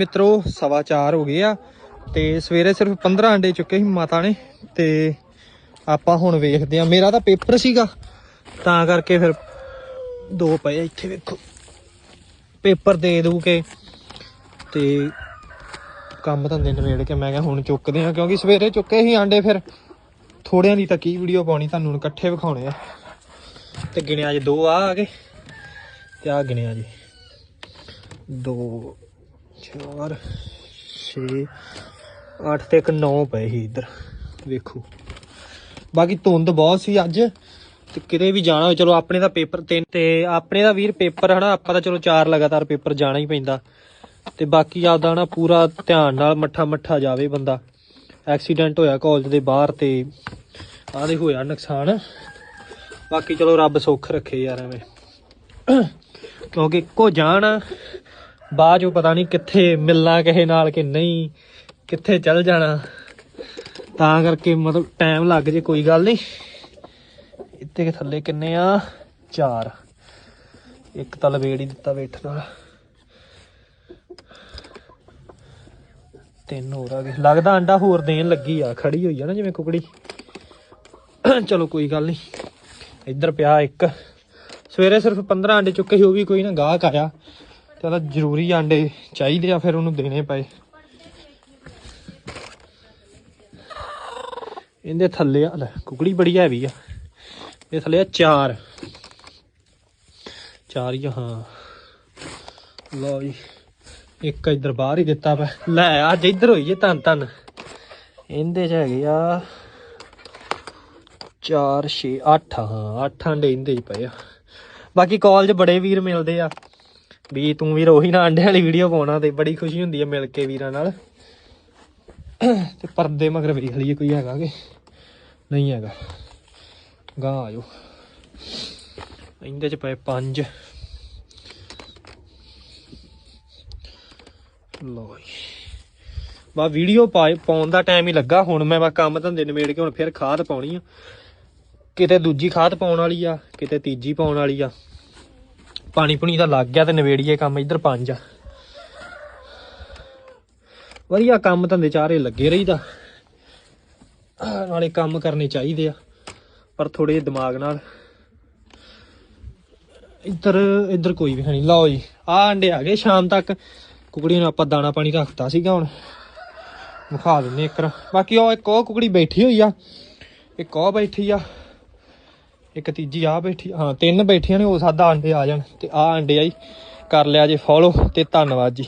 ਮਿੱਤਰੋ, ਸਵਾ ਚਾਰ ਹੋ ਗਏ ਆ ਤੇ ਸਵੇਰੇ ਸਿਰਫ 15 ਅੰਡੇ ਚੁੱਕੇ ਸੀ ਮਾਤਾ ਨੇ ਤੇ ਆਪਾਂ ਹੁਣ ਵੇਖਦੇ ਆ। ਮੇਰਾ ਤਾਂ ਪੇਪਰ ਸੀਗਾ, ਤਾਂ ਕਰਕੇ ਫਿਰ ਦੋ ਪਏ ਇੱਥੇ ਵੇਖੋ, ਪੇਪਰ ਦੇ ਦੂ ਕੇ ਤੇ ਕੰਮ ਧੰਦੇ ਨਵੇੜ ਕੇ ਮੈਂ ਕਿਹਾ ਹੁਣ ਚੁੱਕਦੇ ਆ, ਕਿਉਂਕਿ ਸਵੇਰੇ ਚੁੱਕੇ ਸੀ ਆਂਡੇ ਫਿਰ ਥੋੜਿਆਂ ਦੀ ਤਾਂ ਕੀ ਵੀਡੀਓ ਪਾਉਣੀ, ਤੁਹਾਨੂੰ ਇਕੱਠੇ ਵਿਖਾਉਣੇ ਆ। ਤੇ ਗਿਣਿਆ ਜੀ ਦੋ ਆ ਆ ਗਏ ਤੇ ਆ ਗਿਣਿਆ ਜੀ। ਦੋ 4 6 8 ਤੇ ਇੱਕ 9 ਪਏ ਸੀ ਇੱਧਰ। ਵੇਖੋ। ਬਾਕੀ ਧੁੰਦ ਬਹੁਤ ਸੀ ਅੱਜ ਤੇ ਕਿਤੇ ਵੀ ਜਾਣਾ ਹੋਵੇ, ਚਲੋ ਆਪਣੇ ਦਾ ਪੇਪਰ ਤਿੰਨ ਤੇ ਆਪਣੇ ਦਾ ਵੀਰ ਪੇਪਰ ਹਨਾ, ਆਪਾਂ ਤਾਂ ਚਲੋ ਚਾਰ ਲਗਾਤਾਰ ਪੇਪਰ ਜਾਣਾ ਹੀ ਪੈਂਦਾ। ਤੇ ਬਾਕੀ ਆਪਦਾ ਨਾ ਪੂਰਾ ਧਿਆਨ ਨਾਲ ਮੱਠਾ ਮੱਠਾ ਜਾਵੇ ਬੰਦਾ। ਐਕਸੀਡੈਂਟ ਹੋਇਆ ਕਾਲਜ ਦੇ ਬਾਹਰ ਤੇ ਆਹ ਦੇ ਹੋਇਆ ਨੁਕਸਾਨ। ਬਾਕੀ ਚਲੋ ਰੱਬ ਸੁੱਖ ਰੱਖੇ ਯਾਰ ਐਵੇਂ। ਕਿਉਂਕਿ ਇੱਕੋ ਜਾਣ ਬਾਅਦ ਚੋਂ ਪਤਾ ਨਹੀਂ ਕਿੱਥੇ ਮਿਲਣਾ, ਕਿਸੇ ਨਾਲ ਕਿ ਨਹੀਂ, ਕਿੱਥੇ ਚੱਲ ਜਾਣਾ। ਤਾਂ ਕਰਕੇ ਮਤਲਬ ਟਾਈਮ ਲੱਗ ਜੇ, ਕੋਈ ਗੱਲ ਨਹੀਂ। ਇੱਥੇ ਕਿ ਥੱਲੇ ਕਿੰਨੇ ਆ? ਚਾਰ। ਇੱਕ ਤਾਂ ਲਵੇੜ ਹੀ ਦਿੱਤਾ ਵੇਠ ਨਾਲ ਤਿੰਨ ਹੋਰ ਆ ਗਏ। ਲੱਗਦਾ ਅੰਡਾ ਹੋਰ ਦੇਣ ਲੱਗੀ ਆ, ਖੜੀ ਹੋਈ ਆ ਨਾ ਜਿਵੇਂ ਕੁਕੜੀ। ਚਲੋ ਕੋਈ ਗੱਲ ਨਹੀਂ। ਇੱਧਰ ਪਿਆ ਇੱਕ। ਸਵੇਰੇ ਸਿਰਫ 15 ਅੰਡੇ ਚੁੱਕੇ ਸੀ, ਉਹ ਵੀ ਕੋਈ ਨਾ ਗਾਹਕ ਆਇਆ। ਤੇ ਜ਼ਰੂਰੀ ਆਂਡੇ ਚਾਹੀਦੇ ਆ, ਫਿਰ ਉਹਨੂੰ ਦੇਣੇ ਪਏ। ਇਹਦੇ ਥੱਲੇ ਆ, ਲੈ, ਕੁਕੜੀ ਬੜੀ ਹੈਵੀ ਆ। ਇਹ ਥੱਲੇ ਆ ਚਾਰ। ਚਾਰ ਹੀ ਹਾਂ। ਲਓ ਜੀ, ਇੱਕ ਇਧਰ ਬਾਹਰ ਹੀ ਦਿੱਤਾ ਪਿਆ ਲੈ, ਅੱਜ ਇਧਰ ਹੋਈ ਜੇ ਧੰਨ ਧੰਨ। ਇਹਦੇ ਚ ਹੈਗੇ ਆ 4 6 8 ਹਾਂ 8 ਅੰਡੇ ਇਹਦੇ ਚ ਪਏ ਆ। ਬਾਕੀ ਕਾਲਜ ਬੜੇ ਵੀਰ ਮਿਲਦੇ ਆ। ਵੀ ਤੂੰ ਵੀਰ ਉਹੀ ਨਾ ਅੰਡਿਆਂ ਵਾਲੀ ਵੀਡੀਓ ਪਾਉਣਾ ਤੇ ਬੜੀ ਖੁਸ਼ੀ ਹੁੰਦੀ ਆ ਮਿਲ ਕੇ ਵੀਰਾਂ ਨਾਲ। ਤੇ ਪਰਦੇ ਮਗਰ ਵੇਖ ਲਈਏ ਕੋਈ ਹੈਗਾ ਕਿ ਨਹੀਂ ਹੈਗਾ। ਗਾਂ ਆਜੋ ਇਹਦੇ ਚ ਪਏ ਪੰਜ। ਲੋ ਬਾ ਵੀਡੀਓ ਪਾਉਣ ਦਾ ਟਾਈਮ ਹੀ ਲੱਗਾ। ਹੁਣ ਮੈਂ ਬਾ ਕੰਮ ਧੰਦੇ ਨਿਬੇੜ ਕੇ ਹੁਣ ਫਿਰ ਖਾਦ ਪਾਉਣੀ ਆ। ਕਿਤੇ ਦੂਜੀ ਖਾਦ ਪਾਉਣ ਵਾਲੀ ਆ, ਕਿਤੇ ਤੀਜੀ ਪਾਉਣ ਵਾਲੀ ਆ। ਪਾਣੀ ਪੁਣੀ ਦਾ ਲੱਗ ਗਿਆ ਤੇ ਨਵੇੜੀਏ ਕੰਮ ਇੱਧਰ ਪੰਜ ਆ। ਵਧੀਆ ਕੰਮ ਧੰਦੇ ਚਾਰੇ ਲੱਗੇ ਰਹੀਦਾ। ਆਹ, ਨਾਲੇ ਕੰਮ ਕਰਨੇ ਚਾਹੀਦੇ ਆ ਪਰ ਥੋੜੇ ਦਿਮਾਗ ਨਾਲ। ਇੱਧਰ ਇੱਧਰ ਕੋਈ ਵੀ ਹੈ ਨਹੀਂ। ਲਓ ਜੀ ਆ ਅੰਡੇ ਆ ਗਏ ਸ਼ਾਮ ਤੱਕ। ਕੁਕੜੀ ਨੂੰ ਆਪਾਂ ਦਾਣਾ ਪਾਣੀ ਰੱਖਤਾ ਸੀਗਾ ਹੁਣ। ਵਿਖਾ ਦਿੰਨੇ ਇੱਕ ਬਾਕੀ ਉਹ ਇੱਕ ਉਹ ਕੁਕੜੀ ਬੈਠੀ ਹੋਈ ਆ। ਇੱਕ ਉਹ ਬੈਠੀ ਆ। ਇੱਕ ਤੀਜੀ ਆ ਬੈਠੀ, ਹਾਂ, ਤਿੰਨ ਬੈਠੀਆਂ ਨੇ, ਉਹ ਸਕਦਾ ਅੰਡੇ ਆ ਜਾਣ ਤੇ ਆ ਅੰਡੇ ਆਈ ਕਰ ਲਿਆ ਜੇ ਫੋਲੋ ਤੇ ਧੰਨਵਾਦ ਜੀ।